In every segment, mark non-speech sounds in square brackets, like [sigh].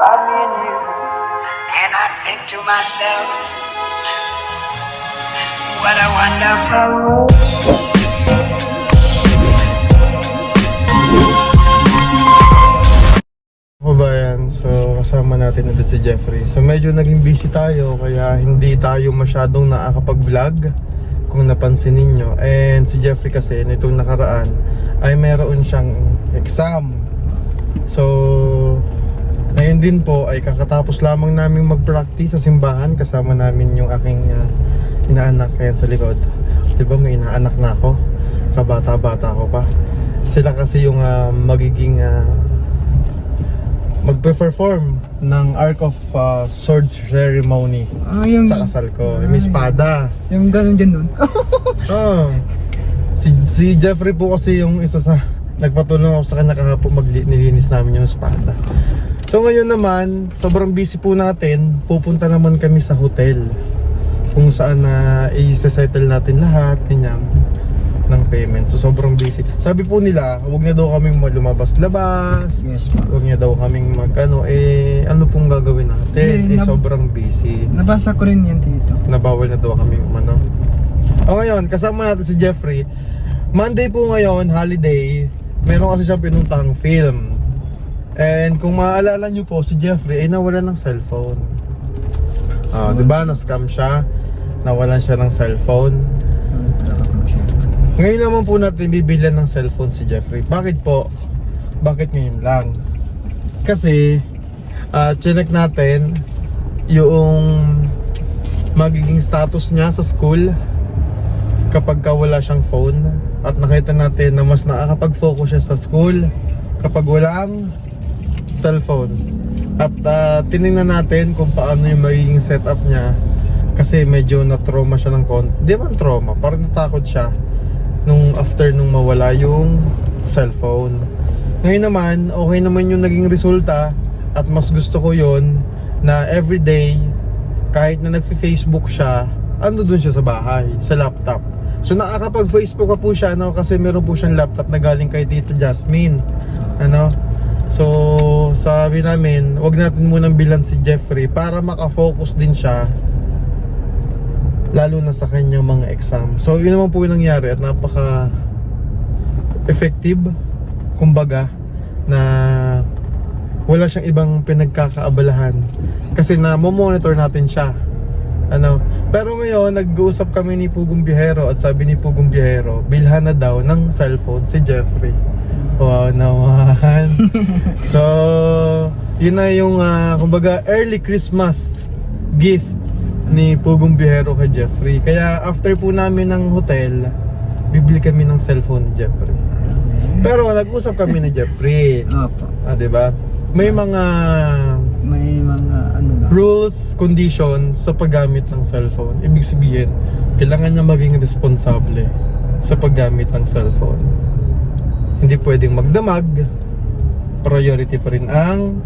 about me and you. And I think to myself, what a wonderful world. So kasama natin ulit si Jeffrey. So medyo naging busy tayo kaya hindi tayo masyadong nakakapag-vlog kung napansin ninyo. And si Jeffrey kasi nitong nakaraan ay meron siyang exam. So ngayon din po ay kakatapos lamang naming mag-practice sa simbahan kasama namin yung aking uh, inaanak ayan sa likod. 'Di ba may inaanak na ako? Kabata-bata ko pa. Sila kasi yung ah, magiging ah, magpe-perform ng Ark of uh, Swords ceremony Ah, yung, sa kasal ko. May espada. yung ganun dyan dun. [laughs] Oh. Si, si Jeffrey po kasi yung isa sa nagpatulong ako sa kanya kahapon magli- nilinis namin yung espada. So ngayon naman, sobrang busy po natin. Pupunta naman kami sa hotel kung saan na i-settle natin lahat, ganyan ng payment. So sobrang busy. Sabi po nila, huwag na daw kaming lumabas-labas. yes pa. Huwag niya daw kaming mag ano, eh ano pong gagawin natin? Eh, Eh, sobrang busy. Nabasa ko rin yan dito. Nabawal na daw kami umano. O ngayon, kasama natin si Jeffrey. Monday po ngayon, holiday. Meron kasi siyang pinuntang film. And kung maaalala niyo po, si Jeffrey ay nawalan ng cellphone. Ah, 'di ba? Na-scam siya. Nawalan siya ng cellphone. Ngayon naman po natin bibilan ng cellphone si Jeffrey. Bakit po? Bakit ngayon lang? Kasi, uh, chinek natin yung magiging status niya sa school kapag ka wala siyang phone at nakita natin na mas nakakapag-focus siya sa school kapag walang cellphone at uh, tinignan natin kung paano yung magiging setup niya. Kasi medyo na-trauma siya ng konti. Di man trauma, parang natakot siya nung after nung mawala yung cellphone. Ngayon naman, okay naman yung naging resulta. At mas gusto ko yon na everyday kahit na nagfi-Facebook siya, ando dun siya sa bahay, sa laptop. So nakakapag-Facebook pa po siya no? Kasi meron po siyang laptop na galing kay Tita Jasmine. Ano? So sabi namin, wag natin munang bilan si Jeffrey para makafocus din siya lalo na sa kanyang mga exam. So yun naman po yung nangyari at napaka effective kumbaga na wala siyang ibang pinagkakaabalahan kasi na monitor natin siya. Ano? Pero ngayon nag-uusap kami ni Pugong Bihero at sabi ni Pugong Bihero bilhan na daw ng cellphone si Jeffrey wow naman [laughs] so yun na yung ah, kumbaga early Christmas gift ni Pugong Bihero kay Jeffrey kaya after po namin ng hotel bibili kami ng cellphone ni Jeffrey pero nag-usap kami ni Jeffrey Opo. ah, 'di ba may mga May mga ano na. rules, conditions sa paggamit ng cellphone. Ibig sabihin, kailangan niya maging responsable sa paggamit ng cellphone. Hindi pwedeng magdamag. Priority pa rin ang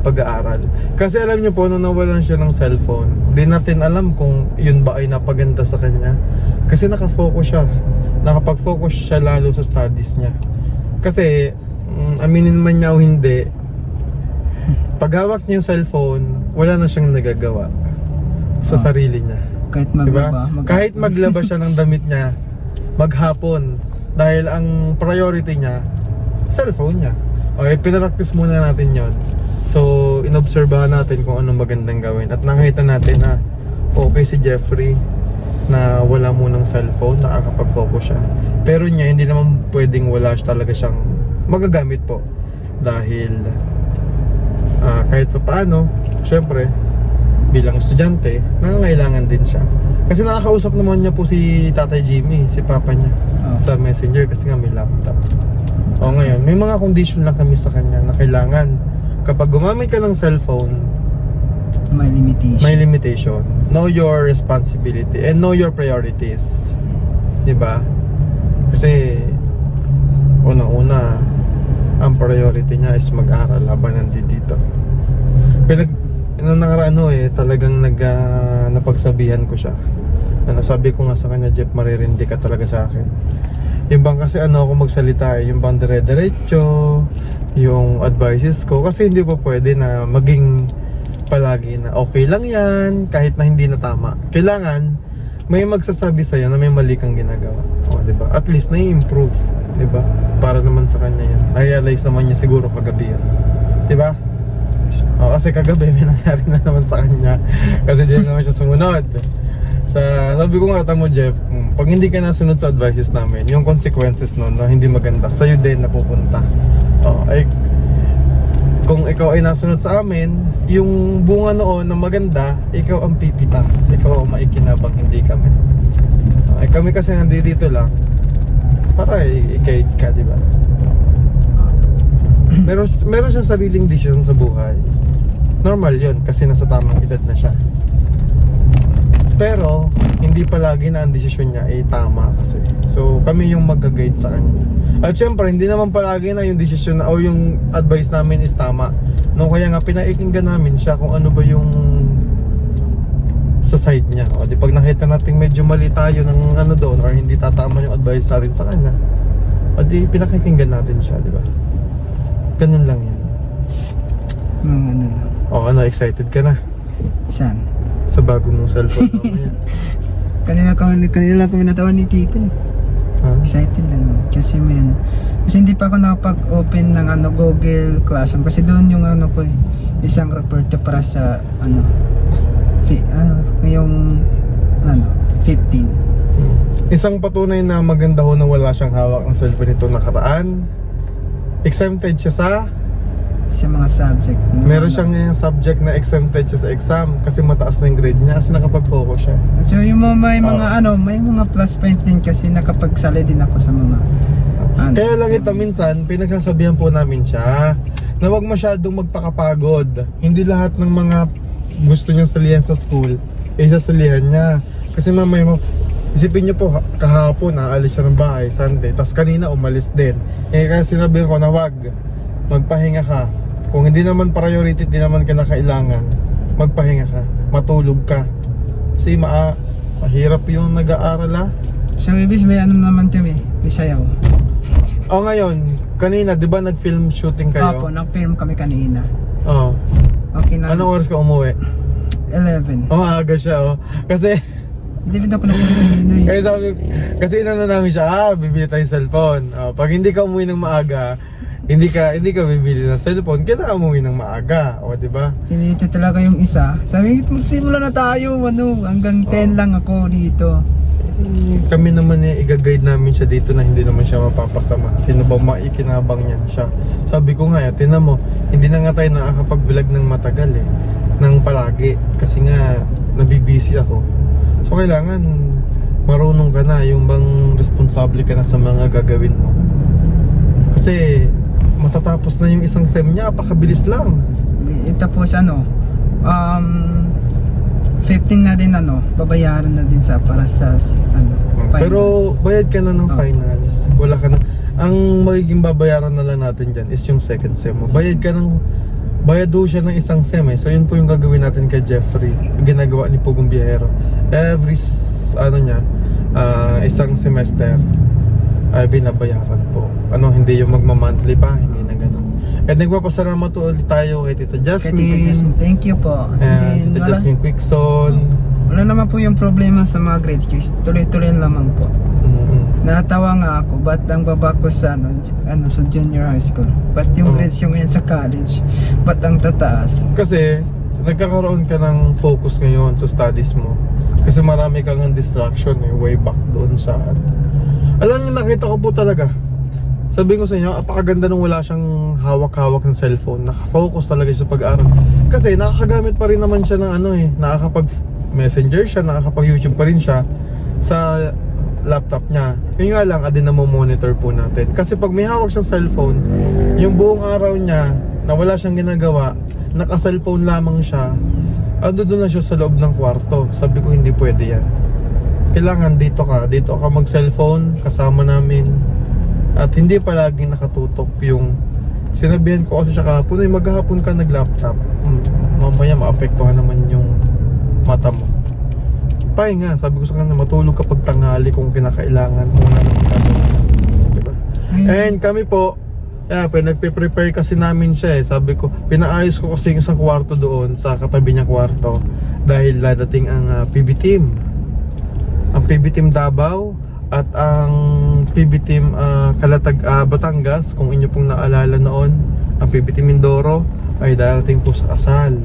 pag-aaral. Kasi alam niyo po, nung nawalan siya ng cellphone, di natin alam kung yun ba ay napaganda sa kanya. Kasi nakafocus siya. Nakapag-focus siya lalo sa studies niya. Kasi, mm, aminin man niya o hindi, pag hawak niya yung cellphone, wala na siyang nagagawa sa Ah. sarili niya. Kahit Diba? maglaba. mag- Kahit maglaba siya ng damit niya, maghapon, dahil ang priority niya, cellphone niya. Okay, pinaractice muna natin yon. So, inobserbahan natin kung anong magandang gawin. At nakita natin na okay si Jeffrey na wala munang cellphone, nakakapag-focus siya. Pero niya, hindi naman pwedeng wala siya talaga siyang magagamit po. Dahil ah, kahit pa paano, syempre, bilang estudyante, nangangailangan din siya. Kasi nakakausap naman niya po si Tatay Jimmy, si Papa niya, Ah. sa messenger kasi nga may laptop. O ngayon, may mga condition lang kami sa kanya na kailangan kapag gumamit ka ng cellphone, May limitation. may limitation. Know your responsibility and know your priorities. 'Di ba? Kasi una-una ang priority niya is mag-aral laban nandito. Pinag nung nakaraan ano eh, talagang nag ah, napagsabihan ko siya. Ano, sabi ko nga sa kanya, Jeff, maririndi ka talaga sa akin. Yung bang kasi ano ako magsalita eh, yung bang dire-diretso, yung advices ko. Kasi hindi po pwede na maging palagi na okay lang yan, kahit na hindi na tama. Kailangan, may magsasabi sa'yo na may mali kang ginagawa. O, di ba? At least na-improve, di ba? Para naman sa kanya yan. Na-realize naman niya siguro kagabi yan. Di ba? O, kasi kagabi may nangyari na naman sa kanya. Kasi di naman siya sumunod. Sa, sabi ko nga tamo Jeff, pag hindi ka nasunod sa advices namin, yung consequences nun na hindi maganda, sa'yo din napupunta. O, ay, kung ikaw ay nasunod sa amin, yung bunga noon na maganda, ikaw ang pipitas. Ikaw ang maikinabang, hindi kami. Ay kami kasi nandito lang para i-guide ka, di ba? meron, meron siya sariling decision sa buhay. Normal yun kasi nasa tamang edad na siya. Pero, hindi palagi na ang desisyon niya ay tama kasi. So, kami yung mag-guide sa kanya. At syempre, hindi naman palagi na yung desisyon na, o yung advice namin is tama. No, kaya nga pinaikinggan namin siya kung ano ba yung sa side niya. O di pag nakita natin medyo mali tayo ng ano doon or hindi tatama yung advice natin sa kanya, o di pinakikinggan natin siya, di ba? Ganun lang yan. Mga ano na. O ano, excited ka na Saan? Sa bago mong cellphone [laughs] mamaya. Kanina, kami, kanina lang kami natawan ni Tito. eh. ha? Excited lang ako. Kasi may ano. Kasi hindi pa ako nakapag-open ng ano, Google Classroom. Kasi doon yung ano ko eh. Isang report para sa ano. Fi, ano, ngayong ano, 15. Isang patunay na maganda ho na wala siyang hawak ng cellphone nito nakaraan. Exempted siya sa Sa mga subject. Meron siyang eh, subject na exempted siya sa exam kasi mataas na yung grade niya kasi nakapag-focus siya. So yung mga may mga Oo. ano, may mga plus point din kasi nakapagsali din ako sa mga ano. Kaya lang ito minsan, pinagsasabihan po namin siya na wag masyadong magpakapagod. Hindi lahat ng mga gusto niyang salihan sa school, eh sasalihan niya. Kasi mamaya mo, isipin niyo po, ha- kahapon naalis siya ng bahay, Sunday, tas kanina umalis din. Eh kaya sinabi ko na wag, magpahinga ka. Kung hindi naman priority, hindi naman ka na kailangan, magpahinga ka, matulog ka. Kasi maa, mahirap yung nag-aaral ah. Sa Webis may ano naman kami, may sayaw. O ngayon, kanina, di ba nag-film shooting kayo? Opo, nag-film kami kanina. Oo. Okay na. Anong oras ka umuwi? 11. Oh, maaga siya, oh. Kasi, Hindi ba ako nakuha kanina eh. [laughs] kaya sabi, kasi inano namin siya, ah, bibili tayo cellphone. Oh, pag hindi ka umuwi ng maaga, hindi ka hindi ka bibili ng cellphone, kailangan umuwi ng maaga. O, di ba? Pinilito talaga yung isa. Sabi, magsimula na tayo, ano, hanggang 10 lang ako dito. Kami naman eh, i-guide namin siya dito na hindi naman siya mapapasama. Sino bang maikinabang niyan siya? Sabi ko nga, eh, tinan mo, hindi na nga tayo nakakapag-vlog ng matagal eh. Nang palagi. Kasi nga, nabibisi ako. So, kailangan marunong ka na, yung bang responsable ka na sa mga gagawin mo. Kasi, matatapos na yung isang sem niya, pakabilis lang. Tapos ano, um, 15 na din ano, babayaran na din sa para sa ano, finals. Pero bayad ka na ng Oh. finals. Wala ka na. Ang magiging babayaran na lang natin dyan is yung second sem mo. Bayad ka ng bayad do siya ng isang sem eh. So yun po yung gagawin natin kay Jeffrey. Ginagawa ni Pugong Biyahero. Every ano niya, ah, isang semester ay binabayaran po. Ano, hindi yung magma-monthly pa, hindi na ganun. At nagpapasalamat po ulit tayo kay Tita Kay Tita Jasmine. Jasmine, thank you po. Ayan, And Tita wala, Jasmine Quickson. wala naman po yung problema sa mga grades guys. Tuloy-tuloy lamang po. Mhm. Natawa nga ako, ba't ang baba ko sa, ano, ano, sa junior high school? Ba't yung Oh. grades yung ngayon sa college? Ba't ang tataas? Kasi nagkakaroon ka ng focus ngayon sa studies mo. Kasi marami kang distraction eh, way back doon sa ano. Alam niyo, nakita ko po talaga. Sabi ko sa inyo, apakaganda nung wala siyang hawak-hawak ng cellphone. Nakafocus talaga siya sa pag-aaral. Kasi nakakagamit pa rin naman siya ng ano eh, nakakapag-messenger siya, nakakapag-YouTube pa rin siya sa laptop niya. Yun nga lang, adin na monitor po natin. Kasi pag may hawak siyang cellphone, yung buong araw niya, na wala siyang ginagawa, naka-cellphone lamang siya, ando doon na siya sa loob ng kwarto. Sabi ko, hindi pwede yan. Kailangan dito ka, dito ka mag-cellphone, kasama namin. At hindi palaging nakatutok yung sinabihan ko kasi siya kahapon, ay maghapon ka nag-laptop. Hmm, mamaya maapektuhan naman yung mata mo. Pahinga, sabi ko sa kanya, matulog kapag tanghali kung kinakailangan. Kung ano gagawin. Ayun. And kami po, yeah, pinagpe-prepare kasi namin siya eh. Sabi ko, pinaayos ko kasi yung isang kwarto doon sa katabi niya kwarto dahil dadating ang ah, PB team. Ang PB team Davao at ang PB team ah, Kalatag ah, Batangas, kung inyo pong naalala noon, ang PB team Mindoro ay darating po sa kasal.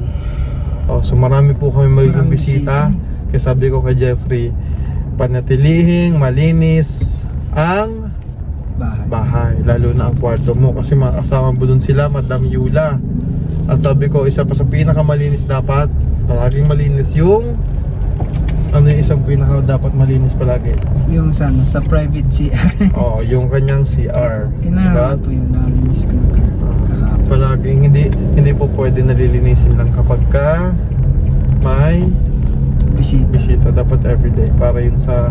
Oh, so marami po kami magiging bisita. Kaya sabi ko kay Jeffrey, panatilihing malinis ang Bahay. bahay, lalo na ang kwarto mo kasi makakasama mo dun sila, Madam Yula. At sabi ko, isa pa sa pinakamalinis dapat, palaging malinis yung ano yung isang pinaka dapat malinis palagi? Yung sa, ano, sa private CR. [laughs] oh, yung kanyang CR. Pinarama po yun. Nalinis ko na ka- kahapon. Palaging hindi hindi po pwede nalilinisin lang kapag ka may Bisita. bisita dapat everyday para yun sa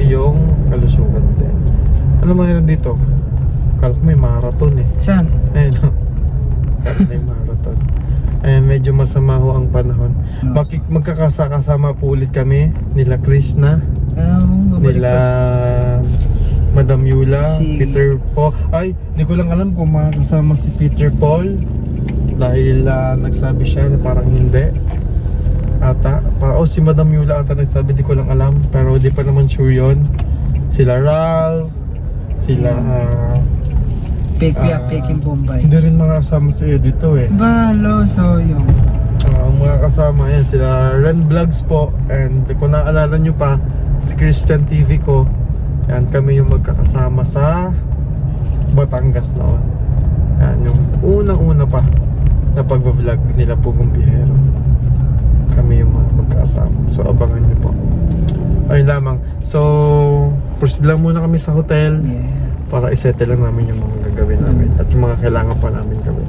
iyong kalusugan din. Ano mayroon dito? Kala ko may marathon eh. Saan? Ayun. [laughs] Kala may marathon. Ayan, medyo masama ho ang panahon. No. Maki- magkakasakasama po ulit kami. Nila Krishna, Ah, babalik nila. Madam Yula, Si- Peter Paul. Ay, di ko lang alam kung makakasama si Peter Paul. Dahil ah, nagsabi siya na parang hindi. Ata, para oh si Madam Yula ata nagsabi, di ko lang alam. Pero di pa naman sure yon. Sila Ralph, sila ah, Fake ah, uh, Peking Bombay. hindi rin makakasama si Edito eh. Balo, so yung Ah, ang mga kasama yan, sila Ren Vlogs po and kung naalala nyo pa, si Christian TV ko, yan kami yung magkakasama sa Batangas noon. Yan, yung unang-una pa na pag-vlog nila Pugong Bihero. Kami yung mga magkakasama. So abangan nyo po. Ayun lamang. So, proceed lang muna kami sa hotel yes. para isettle lang namin yung mga gagawin namin at yung mga kailangan pa namin gawin.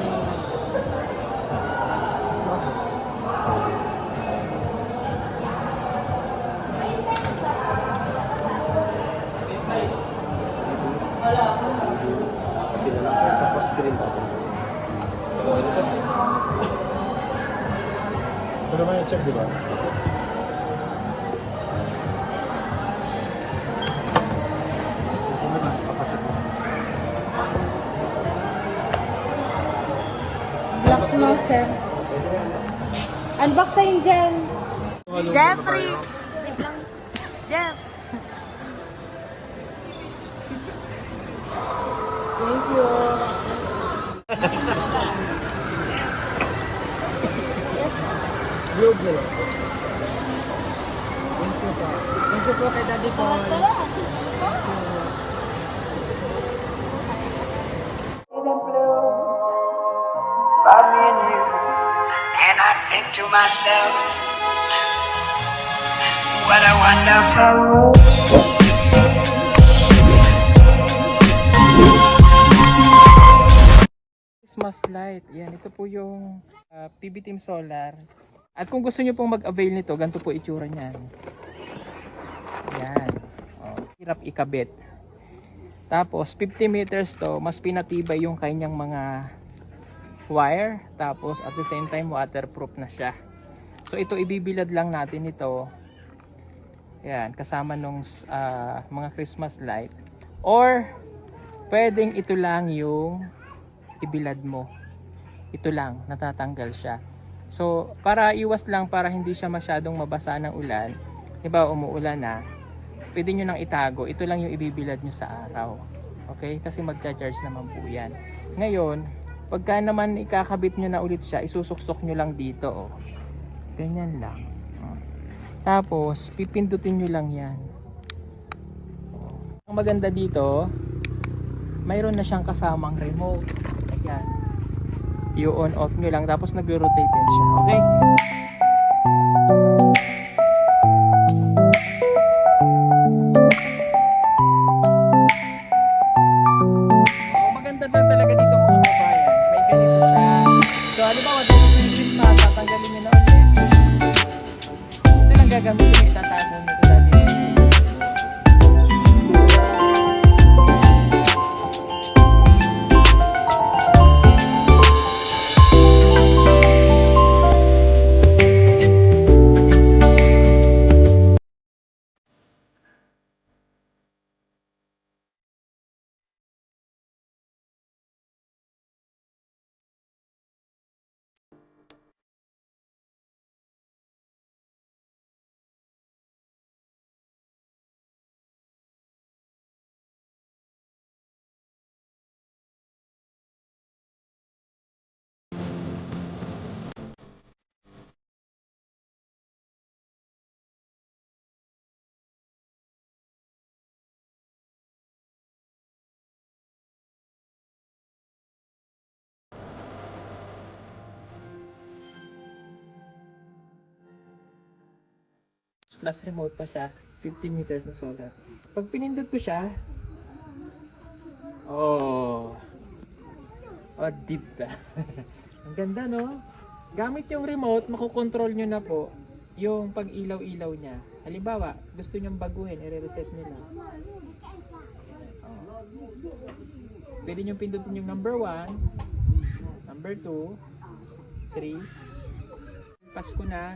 Dyan. Jeffrey! Jeff! Thank you. Na lang. Thank you po. Thank you po kay Daddy Paul. About me and you. I to myself, what a wonderful. Christmas light. Yan, ito po yung ah, PB Team Solar. At kung gusto nyo pong mag-avail nito, ganito po itsura niyan. Yan. Oh, hirap ikabit. Tapos, 50 meters to, mas pinatibay yung kanyang mga wire. Tapos, at the same time, waterproof na siya. So, ito ibibilad lang natin ito. Yan, kasama nung ah, mga Christmas light. Or, pwedeng ito lang yung ibilad mo. Ito lang, natatanggal siya. So, para iwas lang para hindi siya masyadong mabasa ng ulan, di ba umuulan na, pwede nyo nang itago, ito lang yung ibibilad nyo sa araw. Okay? Kasi magcha-charge naman po yan. Ngayon, pagka naman ikakabit nyo na ulit siya, isusuksok nyo lang dito. Oh. Ganyan lang. Oh. Tapos, pipindutin nyo lang yan. Oh. Ang maganda dito, mayroon na siyang kasamang remote. Ayan. I-on off nyo lang, tapos nag-rotate din siya. Okay? Yung Christmas, tatanggalin nyo na ulit. Ito lang gagamitin itatago nyo ito dati. Plus remote pa siya 50 meters na solar. Pag pinindot ko siya oh oh deep ba [laughs] ang ganda no? Gamit yung remote makokontrol nyo na po yung pag ilaw ilaw niya. Halimbawa gusto nyong baguhin i-reset lang oh. pwede nyo pindutin yung number 1 number 2 3 Pasko na,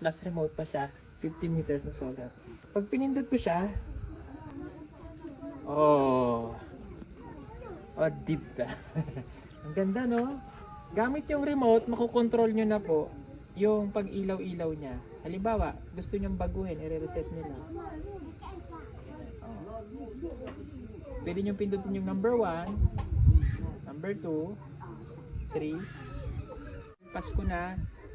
Plus remote pa siya. 50 meters na solar. Pag pinindot ko siya, oh, oh, deep ka. [laughs] Ang ganda, no? Gamit yung remote, makokontrol nyo na po yung pag-ilaw-ilaw niya. Halimbawa, gusto nyong baguhin, i-reset nila. Oh. Pwede nyo pindutin yung number 1, number 2, 3. Pasko na,